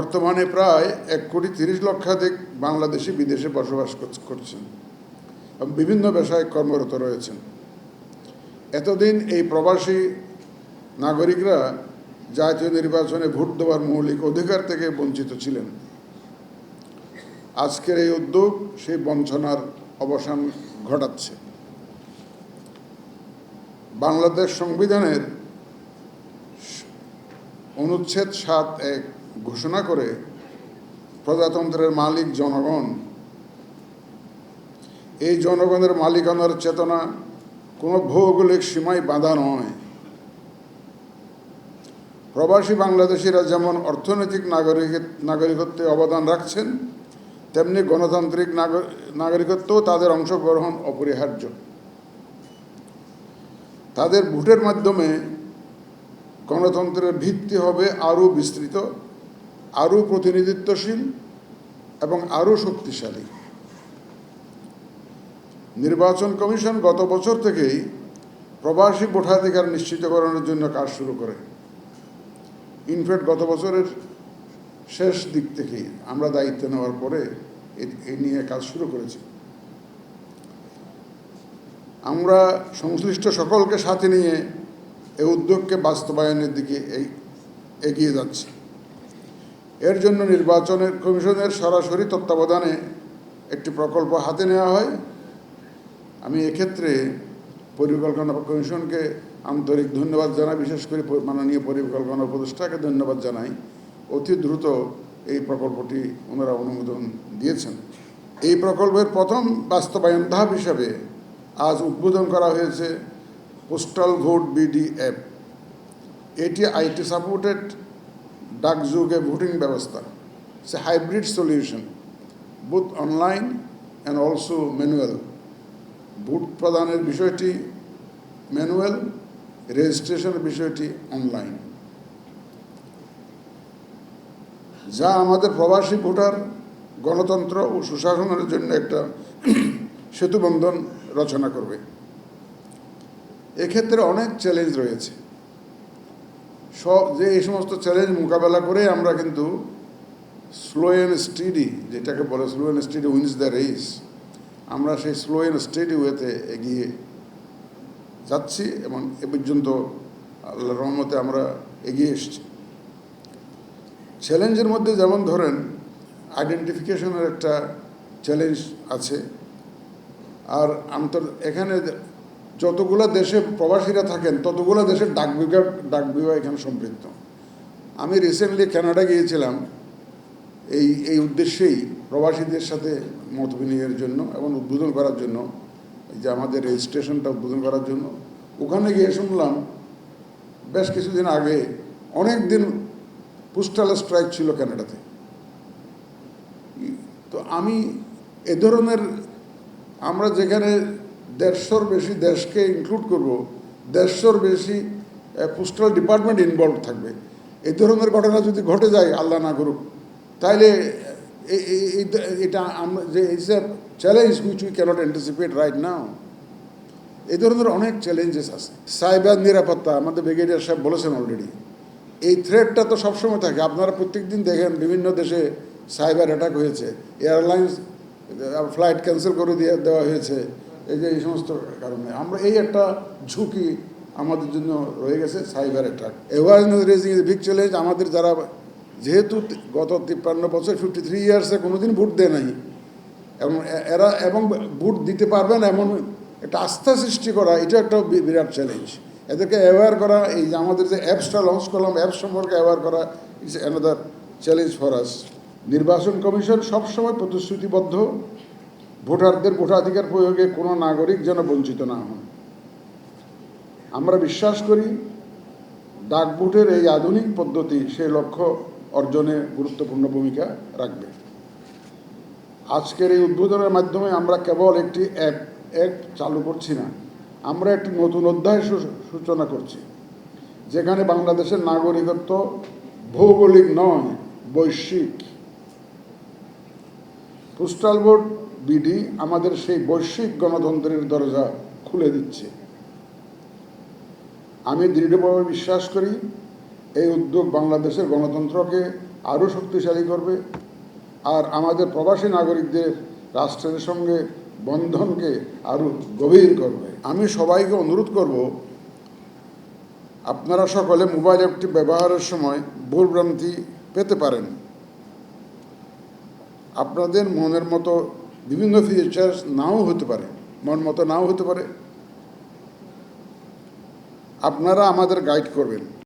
বর্তমানে প্রায় এক কোটি তিরিশ লক্ষাধিক বাংলাদেশি বিদেশে বসবাস করছেন এবং বিভিন্ন পেশায় কর্মরত রয়েছেন। এতদিন এই প্রবাসী নাগরিকরা জাতীয় নির্বাচনে ভোট দেওয়ার মৌলিক অধিকার থেকে বঞ্চিত ছিলেন। আজকের এই উদ্যোগ সেই বঞ্চনার অবসান ঘটাচ্ছে। বাংলাদেশ সংবিধানের অনুচ্ছেদ সাত এক ঘোষণা করে প্রজাতন্ত্রের মালিক জনগণ। এই জনগণের মালিকানার চেতনা কোনো ভৌগোলিক সীমায় বাঁধা নয়। প্রবাসী বাংলাদেশিরা যেমন অর্থনৈতিক নাগরিক নাগরিকত্বে অবদান রাখছেন, তেমনি গণতান্ত্রিক নাগর- নাগরিকত্বও তাদের অংশগ্রহণ অপরিহার্য। তাদের ভোটের মাধ্যমে গণতন্ত্রের ভিত্তি হবে আরও বিস্তৃত। আরও প্রতিনিধিত্বশীল এবং আরও শক্তিশালী। নির্বাচন কমিশন গত বছর থেকেই প্রবাসী ভোটাধিকার নিশ্চিতকরণের জন্য কাজ শুরু করে। ইনফ্যাক্ট গত বছরের শেষ দিক থেকেই আমরা দায়িত্ব নেওয়ার পরে এ- নিয়ে কাজ শুরু করেছি। আমরা সংশ্লিষ্ট সকলকে সাথে নিয়ে এই উদ্যোগকে বাস্তবায়নের দিকে এগিয়ে যাচ্ছি। এর জন্য নির্বাচনের কমিশনের সরাসরি তত্ত্বাবধানে একটি প্রকল্প হাতে নেওয়া হয়। আমি এক্ষেত্রে পরিকল্পনা কমিশনকে আন্তরিক ধন্যবাদ জানাই, বিশেষ করে মাননীয় পরিকল্পনা উপদেষ্টাকে ধন্যবাদ জানাই অতি দ্রুত এই প্রকল্পটি ওনারা অনুমোদন দিয়েছেন। এই প্রকল্পের প্রথম বাস্তবায়ন ধাপ হিসাবে আজ উদ্বোধন করা হয়েছে পোস্টাল ভোট বিডি অ্যাপ। এটি আইটি সাপোর্টেড ডাকযুগে ভোটিং ব্যবস্থা। সে hybrid solution booth online and also manual vote প্রদানের বিষয়টি ম্যানুয়াল রেজিস্ট্রেশনের বিষয়টি অনলাইন যা আমাদের প্রবাসী ভোটার, গণতন্ত্র ও সুশাসনের জন্য একটা সেতুবন্ধন রচনা করবে। এক্ষেত্রে অনেক চ্যালেঞ্জ রয়েছে। সব যে এই সমস্ত চ্যালেঞ্জ মোকাবেলা করে আমরা কিন্তু স্লো অ্যান্ড স্টিডি যেটাকে বলে slow and steady wins the race আমরা সেই স্লো অ্যান্ড স্টেডি ওয়েতে এগিয়ে যাচ্ছি এবং এ পর্যন্ত আল্লাহ রহমতে আমরা এগিয়ে এসেছি। চ্যালেঞ্জের মধ্যে যেমন ধরেন আইডেন্টিফিকেশনের একটা চ্যালেঞ্জ আছে, আর আন্তর এখানে যতগুলো দেশে প্রবাসীরা থাকেন, ততগুলো দেশের ডাক বিভাগ ডাক বিভাগ এখানে সমৃদ্ধ। আমি রিসেন্টলি কানাডা গিয়েছিলাম। এই এই উদ্দেশ্যেই প্রবাসীদের সাথে মত বিনিময়ের জন্য এবং উদ্বোধন করার জন্য যে আমাদের রেজিস্ট্রেশনটা উদ্বোধন করার জন্য, ওখানে গিয়ে শুনলাম, বেশ কিছুদিন আগে অনেক দিন পোস্টাল স্ট্রাইক ছিল কানাডাতে তো আমি এ ধরনের, আমরা যেখানে দেড়শোর বেশি দেশকে ইনক্লুড করব, দেড়শোর বেশি পোস্টাল ডিপার্টমেন্ট ইনভলভ থাকবে। এই ধরনের ঘটনা যদি ঘটে যায়, আল্লাহ না করুক তাহলে এটা আমরা যে it's a challenge which we cannot anticipate right now এই ধরনের অনেক চ্যালেঞ্জেস আছে। সাইবার নিরাপত্তা, আমাদের ব্রিগেডিয়ার সাহেব বলেছেন অলরেডি এই থ্রেডটা তো সবসময় থাকে। আপনারা প্রত্যেক দিন দেখেন, বিভিন্ন দেশে সাইবার অ্যাটাক হয়েছে। এয়ারলাইন্স ফ্লাইট ক্যান্সেল করে দিয়ে দেওয়া হয়েছে। এই যে এই সমস্ত কারণে। আমরা এই একটা ঝুঁকি আমাদের জন্য রয়ে গেছে cyber attack awareness raising is big challenge আমাদের যারা যেহেতু গত তিপ্পান্ন বছর ফিফটি থ্রি ইয়ার্সে কোনোদিন ভোট দেয় নাই, এবং এরা এবং ভোট দিতে পারবেন এমন একটা আস্থা সৃষ্টি করা, এটা একটা বিরাট চ্যালেঞ্জ এদেরকে অ্যাওয়ার করা, এই যে আমাদের যে অ্যাপসটা লঞ্চ করলাম, অ্যাপস সম্পর্কে অ্যাওয়ার করা it's another challenge for us নির্বাচন কমিশন সবসময় প্রতিশ্রুতিবদ্ধ। ভোটারদের ভোটাধিকার প্রয়োগে কোনো নাগরিক যেন বঞ্চিত না হন। আমরা বিশ্বাস করি ডাক ভোটের এই আধুনিক পদ্ধতি সেই লক্ষ্য অর্জনে গুরুত্বপূর্ণ ভূমিকা রাখবে। আজকের এই উদ্বোধনের মাধ্যমে আমরা কেবল একটি অ্যাপ অ্যাপ চালু করছি না, আমরা একটি নতুন অধ্যায় সূচনা করছি, যেখানে বাংলাদেশের নাগরিকত্ব ভৌগোলিক নয়, বৈশ্বিক। পোস্টাল বোর্ড বিডি আমাদের সেই বৈশ্বিক গণতন্ত্রের দরজা খুলে দিচ্ছে। আমি দৃঢ়ভাবে বিশ্বাস করি, এই উদ্যোগ বাংলাদেশের গণতন্ত্রকে আরও শক্তিশালী করবে আর আমাদের প্রবাসী নাগরিকদের রাষ্ট্রের সঙ্গে বন্ধনকে আরও গভীর করবে। আমি সবাইকে অনুরোধ করব, আপনারা সকলে মোবাইল অ্যাপটি ব্যবহারের সময় ভুলভ্রান্তি পেতে পারেন। আপনাদের মনের মতো বিভিন্ন ফিচার্স নাও হতে পারে মন মতো নাও হতে পারে। আপনারা আমাদের গাইড করবেন।